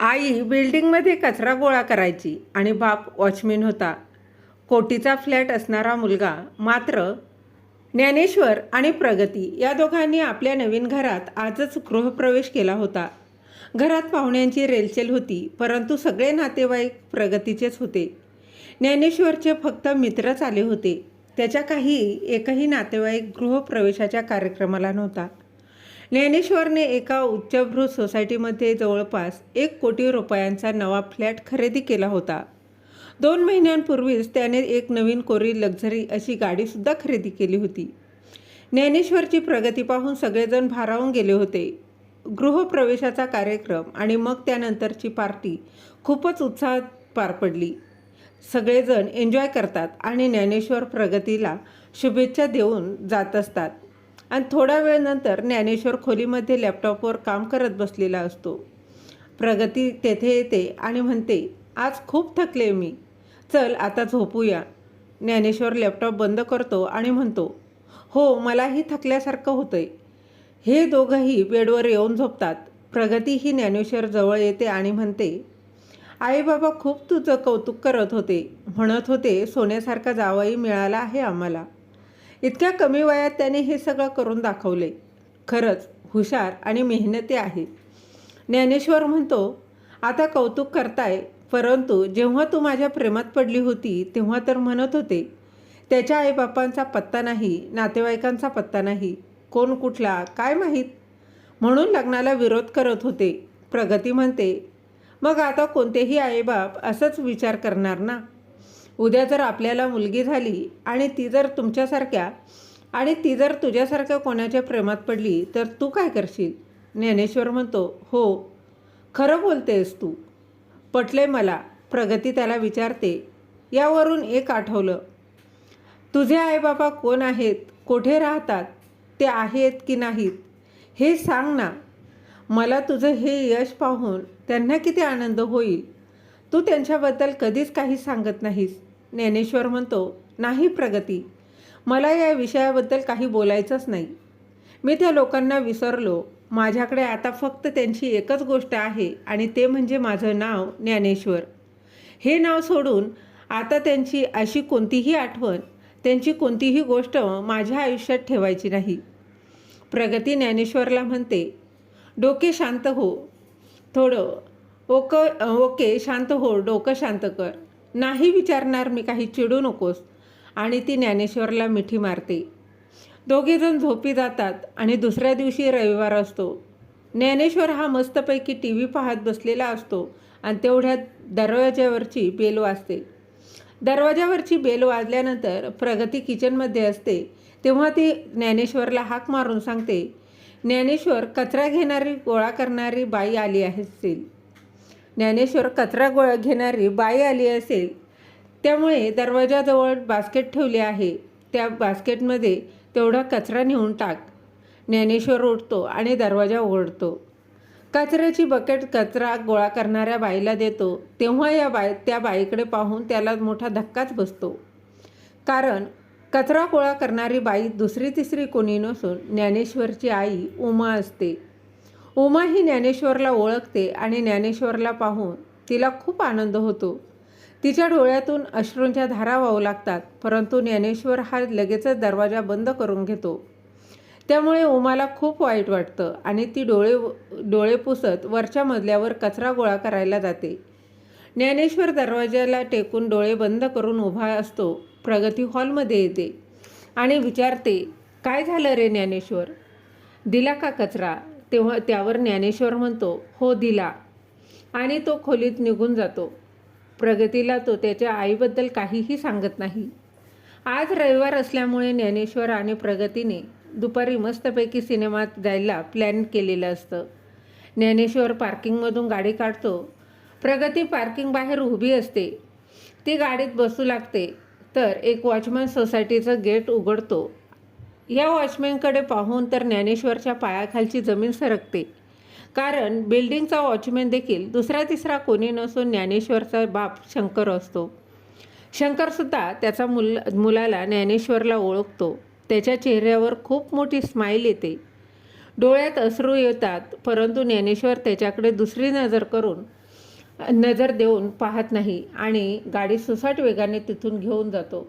आई बिल्डिंगमध्ये कचरा गोळा करायची आणि बाप वॉचमॅन होता. कोटीचा फ्लॅट असणारा मुलगा मात्र ज्ञानेश्वर आणि प्रगती या दोघांनी आपल्या नवीन घरात आजच गृहप्रवेश केला होता. घरात पाहुण्यांची रेलचेल होती परंतु सगळे नातेवाईक प्रगतीचेच होते. ज्ञानेश्वरचे फक्त मित्रच आले होते. त्याच्या काही एकही नातेवाईक गृहप्रवेशाच्या कार्यक्रमाला नव्हता. ज्ञानेश्वरने एका उच्चभ्रू सोसायटीमध्ये जवळपास एक कोटी रुपयांचा नवा फ्लॅट खरेदी केला होता. दोन महिन्यांपूर्वीच त्याने एक नवीन कोरी लक्झरी अशी गाडीसुद्धा खरेदी केली होती. ज्ञानेश्वरची प्रगती पाहून सगळेजण भारावून गेले होते. गृहप्रवेशाचा कार्यक्रम आणि मग त्यानंतरची पार्टी खूपच उत्साहात पार पडली. सगळेजण एन्जॉय करतात आणि ज्ञानेश्वर प्रगतीला शुभेच्छा देऊन जात असतात. आणि थोड्या वेळनंतर ज्ञानेश्वर खोलीमध्ये लॅपटॉपवर काम करत बसलेला असतो. प्रगती तेथे येते आणि म्हणते आज खूप थकले मी. चल आता झोपूया. ज्ञानेश्वर लॅपटॉप बंद करतो आणि म्हणतो हो मलाही थकल्यासारखं होतंय. हे दोघंही बेडवर येऊन झोपतात. प्रगती ही ज्ञानेश्वर जवळ येते आणि म्हणते आई बाबा खूप तुझं कौतुक करत होते. म्हणत होते सोन्यासारखा जावाई मिळाला आहे आम्हाला. इतक्या कमी वयात त्याने हे सगळं करून दाखवले. खरंच हुशार आणि मेहनती आहे. ज्ञानेश्वर म्हणतो आता कौतुक करताय परंतु जेव्हा तू माझ्या प्रेमात पडली होती तेव्हा तर म्हणत होते त्याच्या आईबापांचा पत्ता नाही नातेवाईकांचा पत्ता नाही कोण कुठला काय माहीत? म्हणून लग्नाला विरोध करत होते. प्रगती म्हणते मग आता कोणतेही आईबाप असंच विचार करणार ना? उद्या जर आपल्याला मुलगी झाली आणि ती जर तुमच्यासारख्या आणि ती जर तुझ्यासारख्या कोणाच्या प्रेमात पडली तर तू काय करशील? ज्ञानेश्वर म्हणतो हो खरं बोलतेस तू. पटले मला प्रगती त्याला विचारते. यावरून एक आठवलं. तुझे आईबाबा कोण आहेत? कोठे राहतात? ते आहेत की नाहीत? हे सांग ना. मला तुझं हे यश पाहून त्यांना किती आनंद होईल? तू त्यांच्याबद्दल कधीच काही सांगत नाहीस. ज्ञानेश्वर म्हणतो नाही प्रगती. मला या विषयाबद्दल काही बोलायचंच नाही. मी त्या लोकांना विसरलो. माझ्याकडे आता फक्त त्यांची एकच गोष्ट आहे आणि ते म्हणजे माझं नाव ज्ञानेश्वर. हे नाव सोडून आता त्यांची अशी कोणतीही आठवण त्यांची कोणतीही गोष्ट माझ्या आयुष्यात ठेवायची नाही. प्रगती ज्ञानेश्वरला म्हणते डोके शांत हो. थोडं ओक ओके शांत हो डोकं शांत कर. नाही विचारणार मी काही चिडू नकोस. आणि ती ज्ञानेश्वरला मिठी मारते. दोघेजण झोपी जातात आणि दुसऱ्या दिवशी रविवार असतो. ज्ञानेश्वर हा मस्तपैकी टी व्ही पाहत बसलेला असतो आणि तेवढ्यात दरवाज्यावरची बेल वाजते. दरवाज्यावरची बेल वाजल्यानंतर प्रगती किचनमध्ये असते. तेव्हा ती ज्ञानेश्वरला हाक मारून सांगते ज्ञानेश्वर कचरा घेणारी गोळा करणारी बाई आली असेल. ज्ञानेश्वर कचरा गोळा घेणारी बाई आली असेल. त्यामुळे दरवाजाजवळ बास्केट ठेवले आहे. त्या बास्केटमध्ये तेवढा कचरा नेऊन टाक. ज्ञानेश्वर उठतो आणि दरवाजा उघडतो कचऱ्याची बकेट कचरा गोळा करणाऱ्या बाईला देतो. तेव्हा या बाई त्या बाईकडे पाहून त्याला मोठा धक्काच बसतो. कारण कचरा गोळा करणारी बाई दुसरी तिसरी कोणी नसून ज्ञानेश्वरची आई उमा असते. उमा ही ज्ञानेश्वरला ओळखते आणि ज्ञानेश्वरला पाहून तिला खूप आनंद होतो. तिच्या डोळ्यातून अश्रूंच्या धारा वाहू लागतात परंतु ज्ञानेश्वर हा लगेचच दरवाजा बंद करून घेतो. त्यामुळे उमाला खूप वाईट वाटतं आणि ती डोळे डोळे पुसत वरच्या मजल्यावर कचरा गोळा करायला जाते. ज्ञानेश्वर दरवाजाला टेकून डोळे बंद करून उभा असतो प्रगती हॉलमध्ये येते आणि विचारते काय झालं रे ज्ञानेश्वर? दिला का कचरा? तेव्हा त्यावर ज्ञानेश्वर म्हणतो हो दिला. आणि तो खोलीत निघून जातो. प्रगतीला तो त्याच्या आईबद्दल काहीही सांगत नाही. आज रविवार असल्यामुळे ज्ञानेश्वर आणि प्रगतीने दुपारी मस्तपैकी सिनेमात जायला प्लॅन केलेलं असतं. ज्ञानेश्वर पार्किंगमधून गाडी काढतो. प्रगती पार्किंग बाहेर उभी असते. ती गाडीत बसू लागते. तर एक वॉचमन सोसायटीचं गेट उघडतो. या वॉचमॅनकडे पाहून तर ज्ञानेश्वरच्या पायाखालची जमीन सरकते. कारण बिल्डिंगचा वॉचमॅन देखील दुसरा तिसरा कोणी नसून ज्ञानेश्वरचा बाप शंकर असतो. शंकरसुद्धा त्याचा मुल मुलाला ज्ञानेश्वरला ओळखतो. त्याच्या चेहऱ्यावर खूप मोठी स्माईल येते. डोळ्यात अश्रू येतात परंतु ज्ञानेश्वर त्याच्याकडे दुसरी नजर करून नजर देऊन पाहत नाही आणि गाडी सुसाट वेगाने तिथून घेऊन जातो.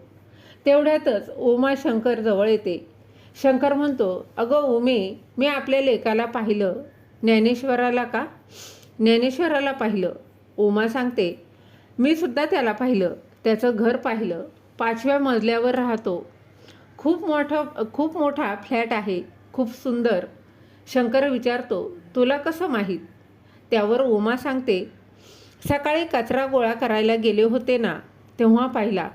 तेवढ्यातच उमा शंकर जवळ येते. शंकर म्हणतो अगं उमे मी आपल्या लेकाला पाहिलं. ज्ञानेश्वराला का? ज्ञानेश्वराला पाहिलं. उमा सांगते. मी सुद्धा त्याला पाहिलं. त्याचं घर पाहिलं. पाचव्या मजल्यावर राहतो. खूप मोठं खूप मोठा फ्लॅट आहे. खूप सुंदर. शंकर विचारतो तुला कसं माहीत? त्यावर उमा सांगते सकाळी कचरा गोळा करायला गेले होते ना तेव्हा पाहिला.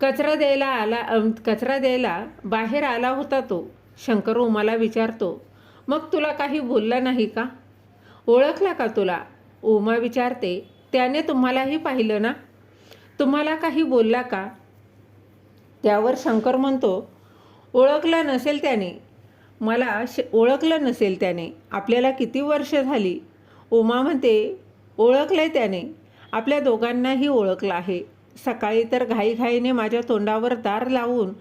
कचरा द्यायला आला कचरा द्यायला बाहेर आला होता तो. शंकर उमाला विचारतो मग तुला काही बोलला नाही का? ओळखला का तुला? उमा विचारते त्याने तुम्हालाही पाहिलं ना? तुम्हाला काही बोलला का? त्यावर शंकर म्हणतो ओळखलं नसेल त्याने. मला श ओळखलं नसेल त्याने. आपल्याला किती वर्ष झाली? उमा म्हणते ओळखलं आहे त्याने. आपल्या दोघांनाही ओळखलं आहे. सकाळी तर घाईघाईने माझ्या तोंडावर दार लावून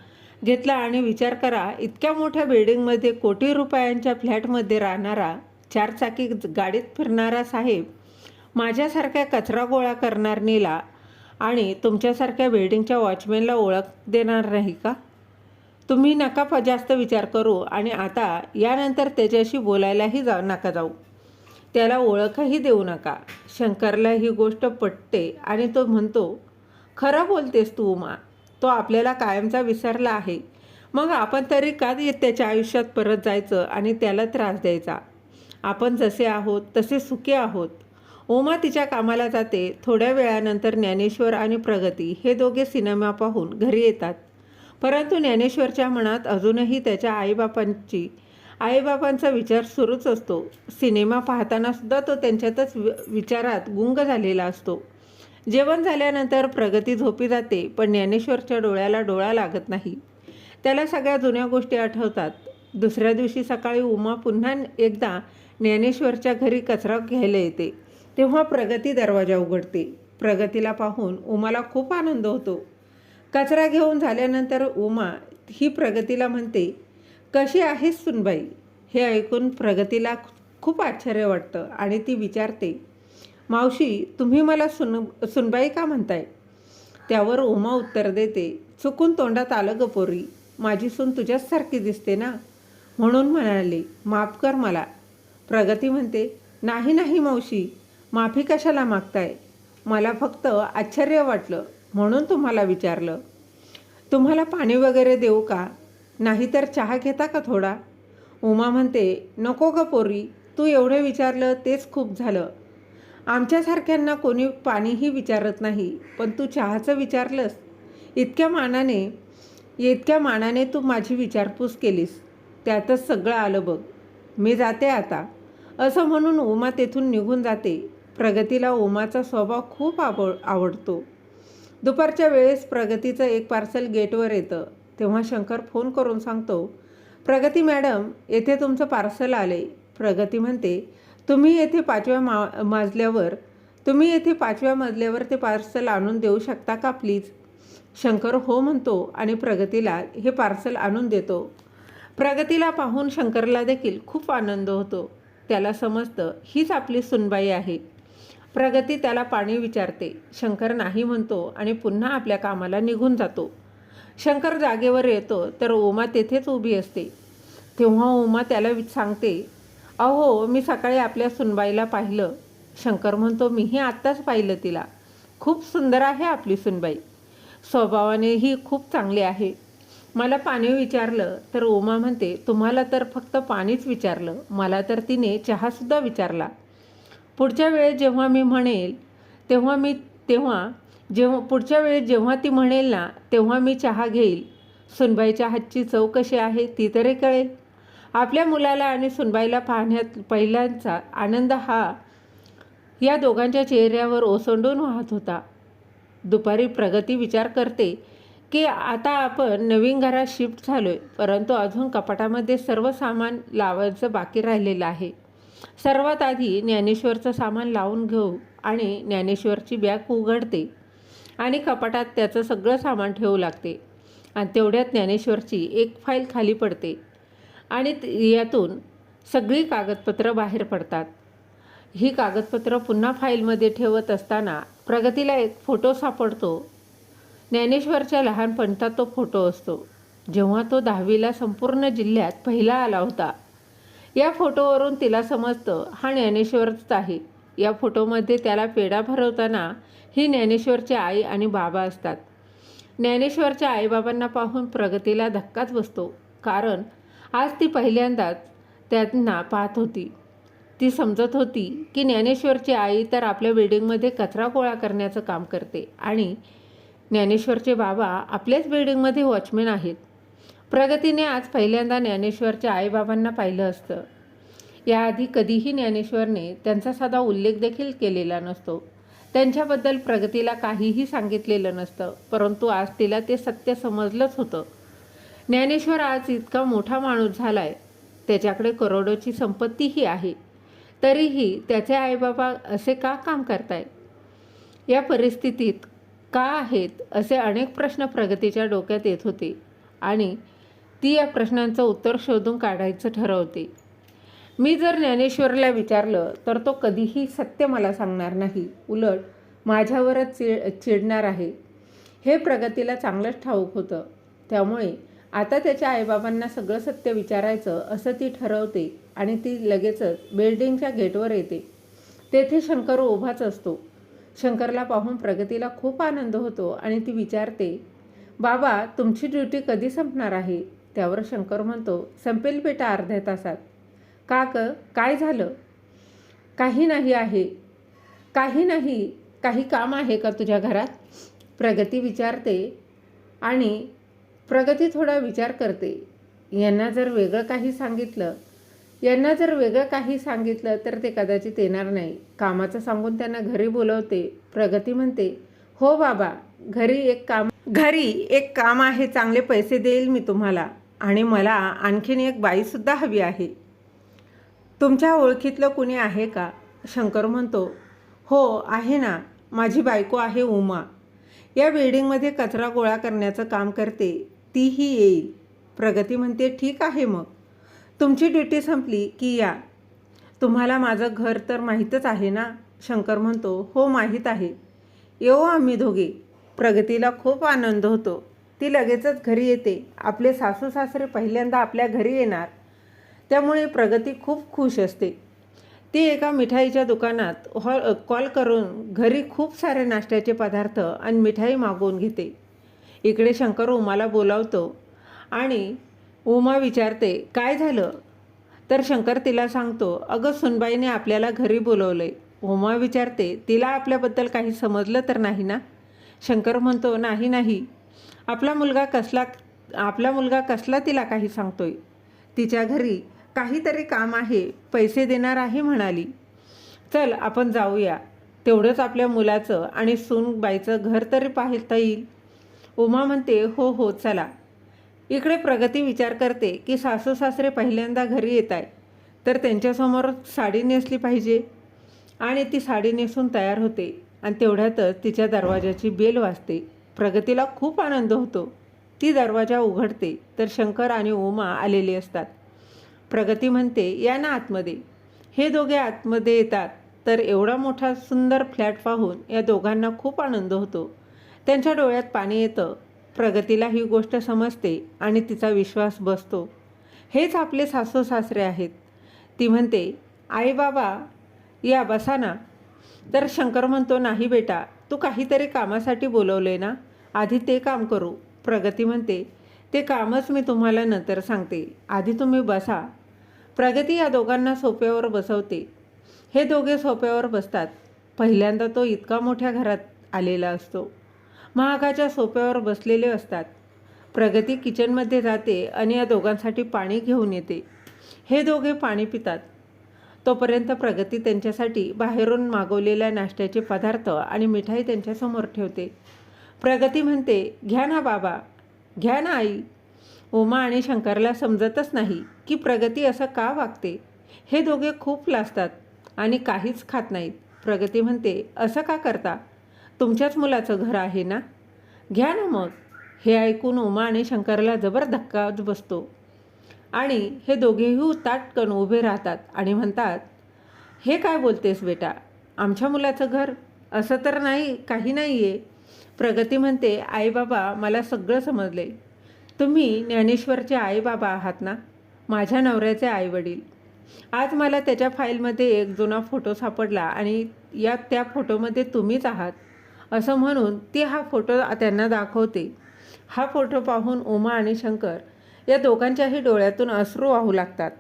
घेतला आणि विचार करा इतक्या मोठ्या बिल्डिंगमध्ये कोटी रुपयांच्या फ्लॅटमध्ये राहणारा चारचाकी गाडीत फिरणारा साहेब माझ्यासारख्या कचरा गोळा करणारणीला आणि तुमच्यासारख्या बिल्डिंगच्या वॉचमॅनला ओळख देणार नाही का? तुम्ही नका फ जास्त विचार करू आणि आता यानंतर त्याच्याशी बोलायलाही जा नका जाऊ. त्याला ओळखही देऊ नका. शंकरला ही गोष्ट पटते आणि तो म्हणतो खरं बोलतेस तू उमा. तो आपल्याला कायमचा विसरला आहे. मग आपण तरी का ये- त्याच्या आयुष्यात परत जायचं आणि त्याला त्रास द्यायचा? आपण जसे आहोत तसे सुखी आहोत. ओमा तिच्या कामाला जाते. थोड्या वेळानंतर ज्ञानेश्वर आणि प्रगती हे दोघे सिनेमा पाहून घरी येतात. परंतु ज्ञानेश्वरच्या मनात अजूनही त्याच्या आईबापांची आईबापांचा विचार सुरूच असतो. सिनेमा पाहताना सुद्धा तो त्यांच्यातच वि- विचारात गुंग झालेला असतो. जेवण झाल्यानंतर प्रगती झोपी जाते पण ज्ञानेश्वरच्या डोळ्याला डोळा लागत नाही. त्याला सगळ्या जुन्या गोष्टी आठवतात. दुसऱ्या दिवशी सकाळी उमा पुन्हा एकदा ज्ञानेश्वरच्या घरी कचरा घ्यायला येते. तेव्हा प्रगती दरवाजा उघडते. प्रगतीला पाहून उमाला खूप आनंद होतो. कचरा घेऊन झाल्यानंतर उमा ही प्रगतीला म्हणते कशी आहेस सुनबाई? हे ऐकून प्रगतीला खूप आश्चर्य वाटतं आणि ती विचारते मावशी तुम्ही मला सुन सुनबाई का म्हणताय? त्यावर उमा उत्तर देते चुकून तोंडात आलं ग पोरी माझी सून तुझ्याचसारखी दिसते ना? म्हणून म्हणाले माफ कर मला. प्रगती म्हणते नाही नाही मावशी माफी कशाला मागताय? मला फक्त आश्चर्य वाटलं म्हणून तुम्हाला विचारलं. तुम्हाला पाणी वगैरे देऊ का? नाहीतर चहा घेता का थोडा? उमा म्हणते नको ग पोरी तू एवढं विचारलं तेच खूप झालं. आमच्यासारख्यांना कोणी पाणीही विचारत नाही पण तू चहाचं विचारलंस. इतक्या मानाने इतक्या मानाने तू माझी विचारपूस केलीस. त्यातच सगळं आलं बघ. मी जाते आता. असं म्हणून उमा तेथून निघून जाते. प्रगतीला उमाचा स्वभाव खूप आवड आवडतो. दुपारच्या वेळेस प्रगतीचं एक पार्सल गेटवर येतं. तेव्हा शंकर फोन करून सांगतो प्रगती मॅडम येथे तुमचं पार्सल आले प्रगती म्हणते तुम्ही येथे पाचव्या मा माजल्यावर तुम्ही येथे पाचव्या मजल्यावर ते पार्सल आणून देऊ शकता का प्लीज? शंकर हो म्हणतो आणि प्रगतीला हे पार्सल आणून देतो. प्रगतीला पाहून शंकरला देखील खूप आनंद होतो. त्याला समजतं हीच आपली सुनबाई आहे. प्रगती त्याला पाणी विचारते. शंकर नाही म्हणतो आणि पुन्हा आपल्या कामाला निघून जातो. शंकर जागेवर येतो तर ओमा तेथेच उभी असते. तेव्हा ओमा त्याला सांगते अहो मी सकाळी आपल्या सुनबाईला पाहिलं. शंकर म्हणतो मीही आत्ताच पाहिलं तिला. खूप सुंदर आहे आपली सुनबाई. स्वभावानेही खूप चांगली आहे. मला पाणी विचारलं तर उमा म्हणते तुम्हाला तर फक्त पाणीच विचारलं. मला तर तिने चहासुद्धा विचारला. पुढच्या वेळेस जेव्हा मी म्हणेल तेव्हा मी तेव्हा जेव्हा पुढच्या वेळेस जेव्हा ती म्हणेल ना तेव्हा मी चहा घेईल. सुनबाईच्या हातची चव कशी आहे ती तरी कळेल. आपल्या मुलाला आणि सुनबाईला पाहण्यात पहिल्यांचा आनंद हा या दोघांच्या चेहऱ्यावर ओसंडून वाहत होता. दुपारी प्रगती विचार करते की आता आपण नवीन घरात शिफ्ट झालो आहे परंतु अजून कपाटामध्ये सर्व सामान लावायचं बाकी राहिलेलं आहे. सर्वात आधी ज्ञानेश्वरचं सामान लावून घेऊ आणि ज्ञानेश्वरची बॅग उघडते आणि कपाटात त्याचं सगळं सामान ठेवू लागते. आणि तेवढ्यात ज्ञानेश्वरची एक फाईल खाली पडते. आणि यातून सगळी कागदपत्रं बाहेर पडतात. ही कागदपत्रं पुन्हा फाईलमध्ये ठेवत असताना प्रगतीला एक फोटो सापडतो. ज्ञानेश्वरच्या लहानपणचा तो फोटो असतो. जेव्हा तो दहावीला संपूर्ण जिल्ह्यात पहिला आला होता या फोटोवरून तिला समजतं हा ज्ञानेश्वरच आहे. या फोटोमध्ये त्याला पेढा भरवताना ही ज्ञानेश्वरची आई आणि बाबा असतात. ज्ञानेश्वरच्या आईबाबांना पाहून प्रगतीला धक्काच बसतो. कारण आज ती पहिल्यांदाच त्यांना पाहत होती. ती समजत होती की ज्ञानेश्वरची आई तर आपल्या बिल्डिंगमध्ये कचरा गोळा करण्याचं काम करते आणि ज्ञानेश्वरचे बाबा आपल्याच बिल्डिंगमध्ये वॉचमॅन आहेत. प्रगतीने आज पहिल्यांदा ज्ञानेश्वरच्या आईबाबांना पाहिलं असतं. याआधी कधीही ज्ञानेश्वरने त्यांचा साधा उल्लेख देखील केलेला नसतो. त्यांच्याबद्दल प्रगतीला काहीही सांगितलेलं नसतं परंतु आज तिला ते सत्य समजलंच होतं. ज्ञानेश्वर आज इतका मोठा माणूस झाला आहे त्याच्याकडे करोडोची संपत्तीही आहे. तरीही त्याचे आईबाबा असे का काम करताय या परिस्थितीत का आहेत असे अनेक प्रश्न प्रगतीच्या डोक्यात येत होते आणि ती या प्रश्नांचं उत्तर शोधून काढायचं ठरवते. मी जर ज्ञानेश्वरला विचारलं तर तो कधीही सत्य मला सांगणार नाही. उलट माझ्यावरच चिड चिडणार आहे. हे प्रगतीला चांगलंच ठाऊक होतं. त्यामुळे आता त्याच्या आईबाबांना सगळं सत्य विचारायचं असं ती ठरवते आणि ती लगेचच बिल्डिंगच्या गेटवर येते. तेथे शंकर उभाच असतो. शंकरला पाहून प्रगतीला खूप आनंद होतो आणि ती विचारते बाबा तुमची ड्युटी कधी संपणार आहे? त्यावर शंकर म्हणतो संपेल बेटा अर्ध्या तासात. का क काय झालं? काही नाही आहे. काही नाही? काही काम आहे का तुझ्या घरात? प्रगती विचारते आणि प्रगती थोडा विचार करते. यांना जर वेगळं काही सांगितलं यांना जर वेगळं काही सांगितलं तर ते कदाचित येणार नाही. कामाचं सांगून त्यांना घरी बोलवते. प्रगती म्हणते हो बाबा घरी एक काम घरी एक काम आहे चांगले पैसे देईल मी तुम्हाला. आणि मला आणखीन एक बाईसुद्धा हवी आहे. तुमच्या ओळखीतलं कुणी आहे का? शंकर म्हणतो हो आहे ना. माझी बायको आहे उमा. या बिल्डिंगमध्ये कचरा गोळा करण्याचं काम करते. तीही येईल. प्रगती म्हणते ठीक आहे मग. तुमची ड्युटी संपली की या. तुम्हाला माझं घर तर माहीतच आहे ना? शंकर म्हणतो हो माहीत आहे. येऊ आम्ही दोघे. प्रगतीला खूप आनंद होतो. ती लगेचच घरी येते. आपले सासू सासरे पहिल्यांदा आपल्या घरी येणार. त्यामुळे प्रगती खूप खुश असते. ती एका मिठाईच्या दुकानात हॉ कॉल करून घरी खूप सारे नाश्त्याचे पदार्थ आणि मिठाई मागवून घेते. इकडे शंकर उमाला बोलावतो आणि उमा विचारते काय झालं? तर शंकर तिला सांगतो अगं सुनबाईने आपल्याला घरी बोलवलंय. उमा विचारते तिला आपल्याबद्दल काही समजलं तर नाही ना? शंकर म्हणतो नाही नाही. आपला मुलगा कसला आपला मुलगा कसला तिला काही सांगतोय? तिच्या घरी काहीतरी काम आहे पैसे देणार आहे म्हणाली. चल आपण जाऊया. तेवढंच आपल्या मुलाचं आणि सूनबाईचं घर तरी पाहता येईल. उमा म्हणते हो हो चला. इकडे प्रगती विचार करते की सासू सासरे पहिल्यांदा घरी येत आहे तर त्यांच्यासमोर साडी नेसली पाहिजे. आणि ती साडी नेसून तयार होते आणि तेवढ्यातच तिच्या दरवाजाची बेल वाजते. प्रगतीला खूप आनंद होतो. ती दरवाजा उघडते तर शंकर आणि उमा आलेले असतात. प्रगती म्हणते या ना आतमध्ये. हे दोघे आतमध्ये येतात तर एवढा मोठा सुंदर फ्लॅट पाहून या दोघांना खूप आनंद होतो. त्यांच्या डोळ्यात पाणी येतं. प्रगतीला ही गोष्ट समजते आणि तिचा विश्वास बसतो. हेच आपले सासू सासरे आहेत. ती म्हणते आई बाबा या बसा ना तर शंकर म्हणतो नाही बेटा तू काहीतरी कामासाठी बोलवले ना? आधी ते काम करू. प्रगती म्हणते ते कामच मी तुम्हाला नंतर सांगते. आधी तुम्ही बसा. प्रगती या दोघांना सोप्यावर बसवते. हे दोघे सोप्यावर बसतात. पहिल्यांदा तो इतका मोठ्या घरात आलेला असतो. महागाच्या सोप्यावर बसलेले असतात. प्रगती किचनमध्ये जाते आणि या दोघांसाठी पाणी घेऊन येते. हे दोघे पाणी पितात. तोपर्यंत प्रगती त्यांच्यासाठी बाहेरून मागवलेल्या नाश्त्याचे पदार्थ आणि मिठाई त्यांच्यासमोर ठेवते. प्रगती म्हणते घ्या ना बाबा घ्या ना आई. उमा आणि शंकरला समजतच नाही की प्रगती असं का वागते. हे दोघे खूप लाजतात आणि काहीच खात नाहीत. प्रगती म्हणते असं का करता? तुमच्याच मुलाचं घर आहे ना? घ्या ना मग. हे ऐकून उमा आणि शंकरला जबर धक्काच बसतो. आणि हे दोघेही ताटकन उभे राहतात आणि म्हणतात हे काय बोलतेस बेटा? आमच्या मुलाचं घर? असं तर नाही काही नाही आहे प्रगती म्हणते आई बाबा मला सगळं समजले. तुम्ही ज्ञानेश्वरचे आई बाबा आहात ना? माझ्या नवऱ्याचे आईवडील. आज मला त्याच्या फाईलमध्ये एक जुना फोटो सापडला आणि या त्या फोटोमध्ये तुम्हीच आहात. असं म्हणून ती हा फोटो त्यांना दाखवते. हा फोटो पाहून उमा आणि शंकर या दोघांच्याही डोळ्यातून अश्रू वाहू लागतात.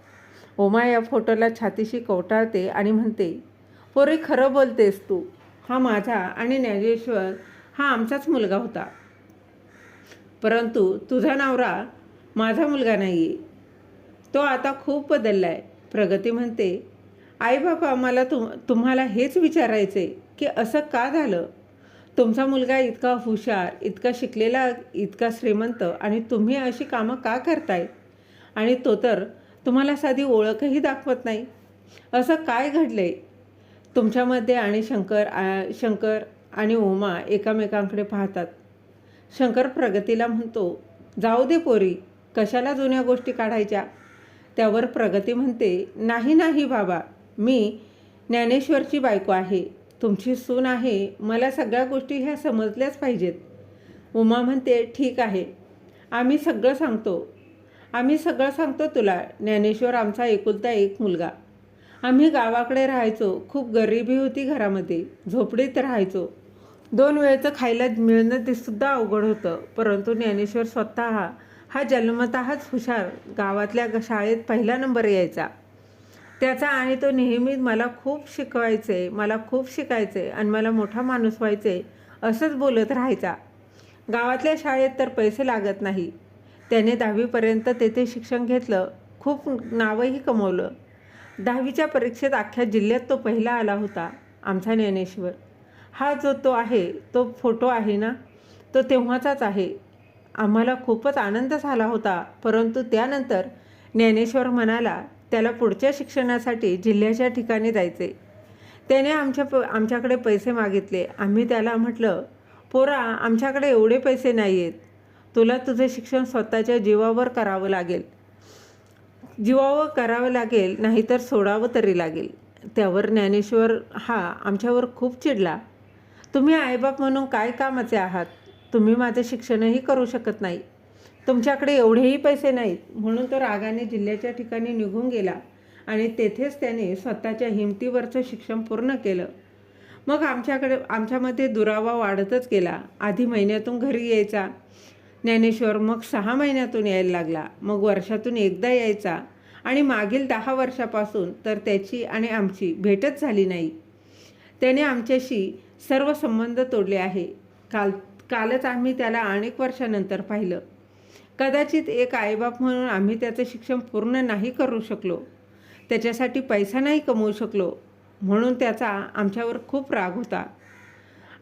उमा या फोटोला छातीशी कवटाळते आणि म्हणते पोरी खरं बोलतेस तू. हा माझा आणि ज्ञानेश्वर हा आमचाच मुलगा होता. परंतु तुझा नवरा माझा मुलगा नाही आहे तो आता खूप बदलला आहे प्रगती म्हणते आई बाबा मला तुम तुम्हाला हेच विचारायचे की असं का झालं? तुमचा मुलगा इतका हुशार इतका शिकलेला इतका श्रीमंत आणि तुम्ही अशी कामं का करताय? आणि तो तर तुम्हाला साधी ओळखही दाखवत नाही. असं काय घडलं आहे तुमच्यामध्ये आणि शंकर शंकर आणि उमा एकामेकांकडे पाहतात. शंकर प्रगतीला म्हणतो जाऊ दे पोरी कशाला जुन्या गोष्टी काढायच्या? त्यावर प्रगती म्हणते नाही नाही बाबा मी ज्ञानेश्वरची बायको आहे. तुमची सून आहे मला सगळ्या गोष्टी ह्या समजल्याच पाहिजेत. उमा म्हणते ठीक आहे. आम्ही सगळं सांगतो. आम्ही सगळं सांगतो तुला ज्ञानेश्वर आमचा एकुलता एक मुलगा. आम्ही गावाकडे राहायचो खूप गरिबी होती घरामध्ये झोपडीत राहायचो. दोन वेळचं खायला मिळणं ते सुद्धा अवघड होतं परंतु ज्ञानेश्वर स्वतः हा जन्मतःच हुशार गावातल्या ग- शाळेत पहिला नंबर यायचा. त्याचा आणि तो नेहमी मला खूप शिकवायचे मला खूप शिकायचे आणि मला मोठा माणूस व्हायचे असंच बोलत राहायचा. गावातल्या शाळेत तर पैसे लागत नाही. त्याने दहावीपर्यंत तेथे शिक्षण घेतलं खूप नावही कमवलं. दहावीच्या परीक्षेत अख्ख्या जिल्ह्यात तो पहिला आला होता आमचा ज्ञानेश्वर. हा जो तो आहे तो फोटो आहे ना तो तेव्हाचाच आहे. आम्हाला खूपच आनंद झाला होता परंतु त्यानंतर ज्ञानेश्वर म्हणाला त्याला पुढच्या शिक्षणासाठी जिल्ह्याच्या ठिकाणी जायचे. त्याने आमच्या प आमच्याकडे पैसे मागितले. आम्ही त्याला म्हटलं पोरा आमच्याकडे एवढे पैसे नाही आहेत तुला तुझं शिक्षण स्वतःच्या जीवावर करावं लागेल. जीवावर करावं लागेल नाहीतर सोडावं तरी लागेल. त्यावर ज्ञानेश्वर हा आमच्यावर खूप चिडला. तुम्ही आईबाप म्हणून काय कामाचे आहात? तुम्ही माझं शिक्षणही करू शकत नाही. तुमच्याकडे एवढेही पैसे नाहीत. म्हणून तो रागाने जिल्ह्याच्या ठिकाणी निघून गेला आणि तेथेच त्याने स्वतःच्या हिमतीवरचं शिक्षण पूर्ण केलं. मग आमच्याकडे आमच्यामध्ये दुरावा वाढतच गेला. आधी महिन्यातून घरी यायचा. ज्ञानेश्वर मग सहा महिन्यातून यायला लागला. मग वर्षातून एकदा यायचा. आणि मागील दहा वर्षापासून तर त्याची आणि आमची भेटच झाली नाही. त्याने आमच्याशी सर्व संबंध तोडले आहे. काल कालच आम्ही त्याला अनेक वर्षानंतर पाहिलं. कदाचित एक आईबाप म्हणून आम्ही त्याचं शिक्षण पूर्ण नाही करू शकलो. त्याच्यासाठी पैसा नाही कमवू शकलो. म्हणून त्याचा आमच्यावर खूप राग होता.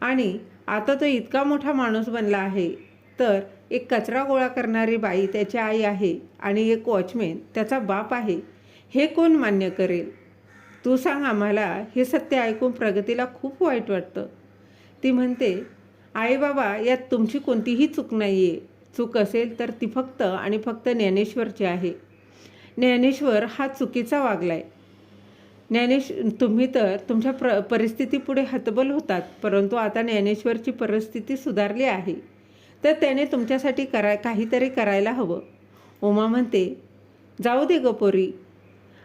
आणि आता तो इतका मोठा माणूस बनला आहे. तर एक कचरा गोळा करणारी बाई त्याची आई आहे आणि एक वॉचमॅन त्याचा बाप आहे. हे कोण मान्य करेल? तू सांग आम्हाला हे सत्य ऐकून प्रगतीला खूप वाईट वाटतं. ती म्हणते आई बाबा यात तुमची कोणतीही चूक नाही आहे चूक असेल तर ती फक्त आणि फक्त ज्ञानेश्वरची आहे. ज्ञानेश्वर हा चुकीचा वागलाय ज्ञानेश तुम्ही तर तुमच्या प्र परिस्थितीपुढे हतबल होतात परंतु आता ज्ञानेश्वरची परिस्थिती सुधारली आहे. तर त्याने तुमच्यासाठी करा काहीतरी करायला हवं. उमा म्हणते जाऊ दे गपोरी पोरी.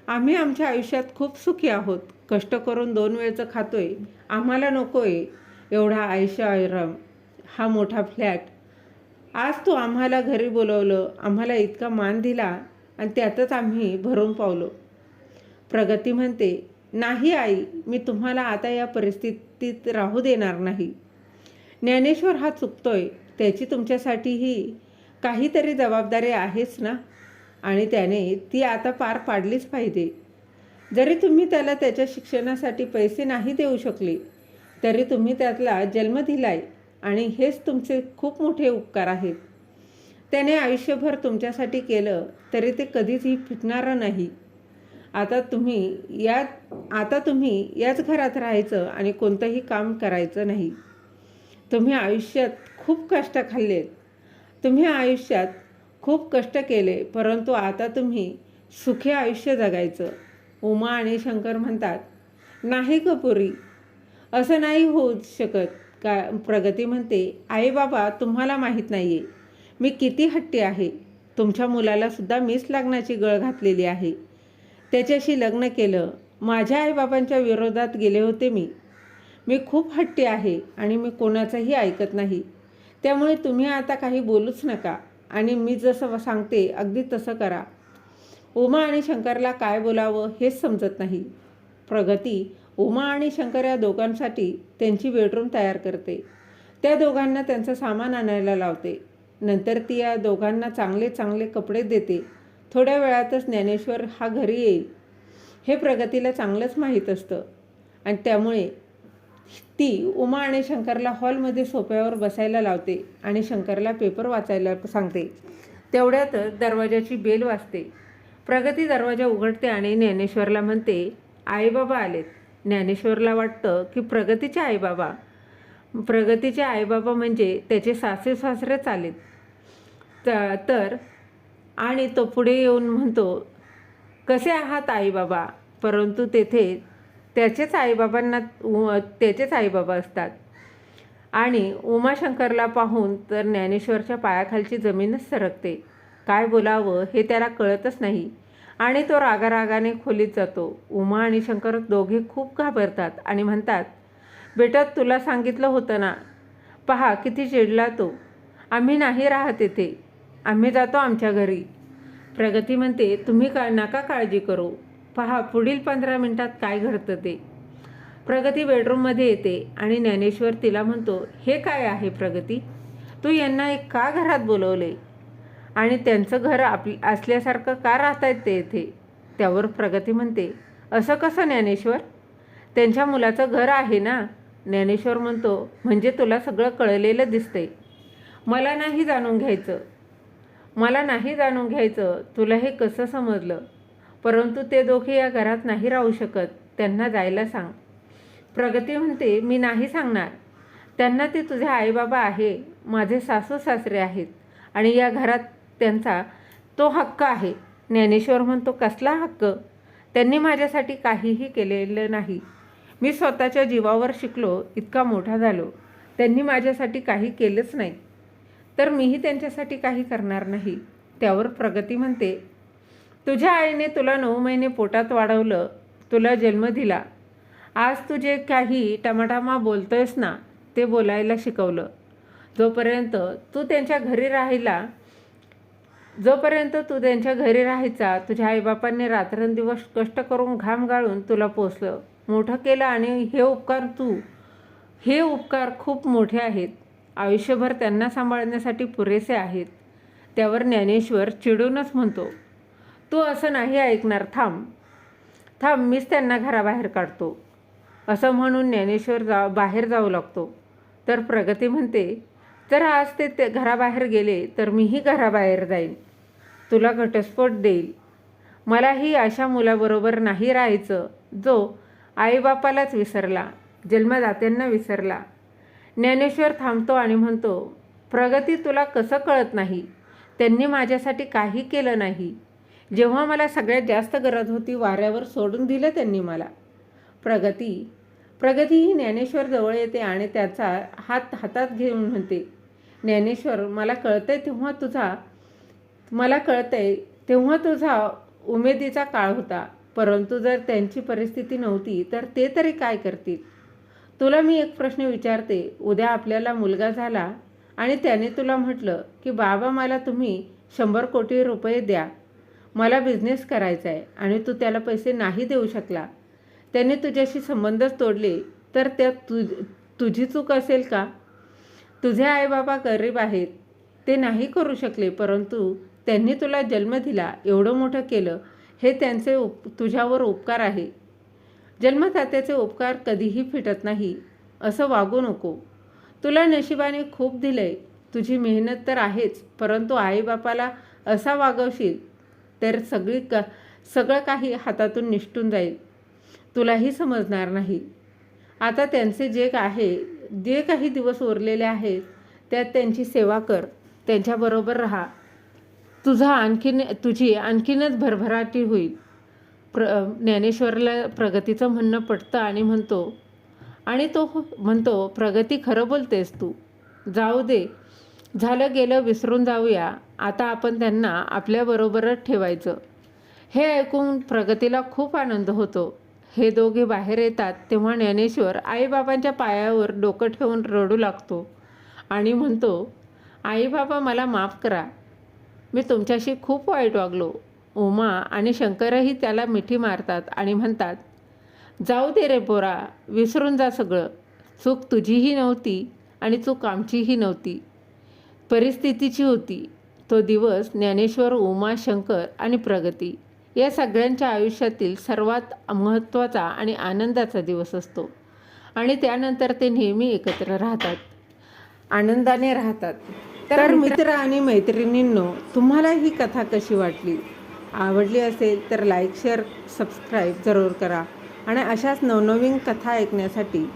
आम्ही आमच्या आयुष्यात खूप सुखी आहोत. कष्ट करून दोन वेळचं खातोय. आम्हाला नको आहे एवढा आयुष्य आयराम हा मोठा फ्लॅट. आज तू आम्हाला घरी बोलवलं आम्हाला इतका मान दिला आणि त्यातच आम्ही भरून पावलो. प्रगती म्हणते नाही आई मी तुम्हाला आता या परिस्थितीत राहू देणार नाही. ज्ञानेश्वर हा चुकतोय त्याची तुमच्यासाठीही काहीतरी जबाबदारी आहेच ना? आणि त्याने ती आता पार पाडलीच पाहिजे. जरी तुम्ही त्याला त्याच्या शिक्षणासाठी पैसे नाही देऊ शकले तरी तुम्ही त्यातला जन्म दिलाय. आणि हेच तुमचे खूप मोठे उपकार आहेत. त्याने आयुष्यभर तुमच्यासाठी केलं तरी ते कधीचही फिटणारं नाही. आता तुम्ही या आता तुम्ही याच घरात राहायचं आणि कोणतंही काम करायचं नाही. तुम्ही आयुष्यात खूप कष्ट खाल्लेत. तुम्ही आयुष्यात खूप कष्ट केले परंतु आता तुम्ही सुखी आयुष्य जगायचं. उमा आणि शंकर म्हणतात नाही कपुरी असं नाही होऊ शकत. का प्रगती म्हणते आई बाबा तुम्हाला माहीत नाही आहे मी किती हट्टी आहे. तुमच्या मुलालासुद्धा मीच लग्नाची गळ घातलेली आहे. त्याच्याशी लग्न केलं. माझ्या आईबाबांच्या विरोधात गेले होते मी. मी खूप हट्टी आहे आणि मी कोणाचंही ऐकत नाही. त्यामुळे तुम्ही आता काही बोलूच नका आणि मी जसं सांगते अगदी तसं करा. उमा आणि शंकरला काय बोलावं हेच समजत नाही. प्रगती उमा आणि शंकर या दोघांसाठी त्यांची बेडरूम तयार करते. त्या दोघांना त्यांचं सामान आणायला लावते. नंतर ती या दोघांना चांगले चांगले कपडे देते. थोड्या वेळातच ज्ञानेश्वर हा घरी येईल. हे प्रगतीला चांगलंच माहीत असतं. आणि त्यामुळे ती उमा आणि शंकरला हॉलमध्ये सोफ्यावर बसायला लावते आणि शंकरला पेपर वाचायला सांगते. तेवढ्यातच दरवाजाची बेल वाजते. प्रगती दरवाजा उघडते आणि ज्ञानेश्वरला म्हणते आईबाबा आलेत. ज्ञानेश्वरला वाटतं की प्रगतीचे आईबाबा प्रगतीचे आईबाबा म्हणजे त्याचे सासरे सासरे आलेत तर आणि तो पुढे येऊन म्हणतो कसे आहात आईबाबा? परंतु तेथे त्याचेच आईबाबांना उ- त्याचेच आईबाबा असतात. आणि उमाशंकरला पाहून तर ज्ञानेश्वरच्या पायाखालची जमीनच सरकते. काय बोलावं हे त्याला कळतच नाही. आणि तो रागारागाने खोलीत जातो. उमा आणि शंकर दोघे खूप घाबरतात आणि म्हणतात बेटा तुला सांगितलं होतं ना? पहा किती चिडला तो. आम्ही नाही राहत येथे आम्ही जातो आमच्या घरी. प्रगती म्हणते तुम्ही का नका काळजी करू. पहा पुढील पंधरा मिनटात काय घडतं ते. प्रगती बेडरूममध्ये येते आणि ज्ञानेश्वर तिला म्हणतो हे काय आहे प्रगती? तू यांना एक का घरात बोलवले? आणि त्यांचं घर आप असल्यासारखं का राहतायत ते येथे त्यावर प्रगती म्हणते. असं कसं ज्ञानेश्वर? त्यांच्या मुलाचं घर आहे ना? ज्ञानेश्वर म्हणतो म्हणजे तुला सगळं कळलेलं दिसतंय. मला नाही जाणून घ्यायचं. मला नाही जाणून घ्यायचं तुला हे कसं समजलं. परंतु ते दोघे या घरात नाही राहू शकत. त्यांना जायला सांग. प्रगती म्हणते मी नाही सांगणार. त्यांना ते तुझे आईबाबा आहे. माझे सासू सासरे आहेत. आणि या घरात त्यांचा तो हक्क आहे. ज्ञानेश्वर म्हणतो कसला हक्क? त्यांनी माझ्यासाठी काहीही केलेलं नाही. मी स्वतःच्या जीवावर शिकलो इतका मोठा झालो. त्यांनी माझ्यासाठी काही केलंच नाही. तर मीही त्यांच्यासाठी काही करणार नाही. त्यावर प्रगती म्हणते तुझ्या आईने तुला नऊ महिने पोटात वाढवलं तुला जन्म दिला. आज तू जे काही टमाटामा बोलतोयस ना ते बोलायला शिकवलं. जोपर्यंत तू त्यांच्या घरी राहिला जोपर्यंत तू त्यांच्या घरी राहायचा तुझ्या आईबापांनी रात्रंदिवस कष्ट करून घाम गाळून तुला पोचलं मोठं केलं आणि हे उपकार तू. हे उपकार खूप मोठे आहेत. आयुष्यभर त्यांना सांभाळण्यासाठी पुरेसे आहेत. त्यावर ज्ञानेश्वर चिडूनच म्हणतो तू असं नाही ऐकणार थांब. थांब मीच त्यांना घराबाहेर काढतो. असं म्हणून ज्ञानेश्वर जा बाहेर जाऊ लागतो. तर प्रगती म्हणते जर आज ते ते घराबाहेर गेले तर मीही घराबाहेर जाईन. तुला घटस्फोट देईल. मलाही अशा मुलाबरोबर नाही राहायचं जो आईबापालाच विसरला जन्मदात्यांना विसरला. ज्ञानेश्वर थांबतो आणि म्हणतो प्रगती तुला कसं कळत नाही? त्यांनी माझ्यासाठी काही केलं नाही. जेव्हा मला सगळ्यात जास्त गरज होती वाऱ्यावर सोडून दिलं त्यांनी मला. प्रगती प्रगती ही ज्ञानेश्वर जवळ येते आणि त्याचा हात हातात घेऊन म्हणते ज्ञानेश्वर मला कळतंय तेव्हा तुझा मला कळतंय तेव्हा तुझा उमेदीचा काळ होता. परंतु जर त्यांची परिस्थिती नव्हती तर ते तरी काय करतील? तुला मी एक प्रश्न विचारते. उद्या आपल्याला मुलगा झाला आणि त्याने तुला म्हटलं की बाबा मला तुम्ही शंभर कोटी रुपये द्या. मला बिझनेस करायचा आहे आणि तू त्याला पैसे नाही देऊ शकला. त्याने तुझ्याशी संबंधच तोडले तर त्यात तु तुझी चूक असेल का? तुझे आईबाबा गरीब आहेत ते नाही करू शकले परंतु त्यांनी तुला जन्म दिला एवढं मोठं केलं हे त्यांचे उप तुझ्यावर उपकार आहे. जन्मदात्याचे उपकार कधीही फिटत नाही असं वागू नको. तुला नशिबाने खूप दिलंय तुझी मेहनत तर आहेच परंतु आईबापाला असा वागवशील तर सगळी क सगळं काही हातातून निष्ठून जाईल. तुलाही समजणार नाही. आता त्यांचे जे आहे जे काही दिवस उरलेले आहेत त्यात त्यांची सेवा कर त्यांच्याबरोबर राहा. तुझा आणखीन तुझी आणखीनच भरभराटी होईल. प्र ज्ञानेश्वरला प्रगतीचं म्हणणं पटतं आणि म्हणतो आणि तो म्हणतो प्रगती खरं बोलतेस तू. जाऊ दे. झालं गेलं विसरून जाऊया. आता आपण त्यांना आपल्याबरोबरच ठेवायचं. हे ऐकून प्रगतीला खूप आनंद होतो. हे दोघे बाहेर येतात तेव्हा ज्ञानेश्वर आईबाबांच्या पायावर डोकं ठेवून रडू लागतो आणि म्हणतो आईबाबा मला माफ करा. मी तुमच्याशी खूप वाईट वागलो. उमा आणि शंकरही त्याला मिठी मारतात आणि म्हणतात जाऊ दे रे पोरा विसरून जा सगळं. चूक तुझीही नव्हती आणि चूक आमचीही नव्हती. परिस्थितीची होती. तो दिवस ज्ञानेश्वर उमा शंकर आणि प्रगती या सगळ्यांच्या आयुष्यातील सर्वात महत्त्वाचा आणि आनंदाचा दिवस असतो. आणि त्यानंतर ते नेहमी एकत्र राहतात. आनंदाने राहतात. तर मित्र आणि मैत्रिणींनो तुम्हाला ही कथा कशी वाटली? आवडली असेल तर लाईक शेअर सबस्क्राईब जरूर करा. आणि अशाच नवनवीन कथा ऐकण्यासाठी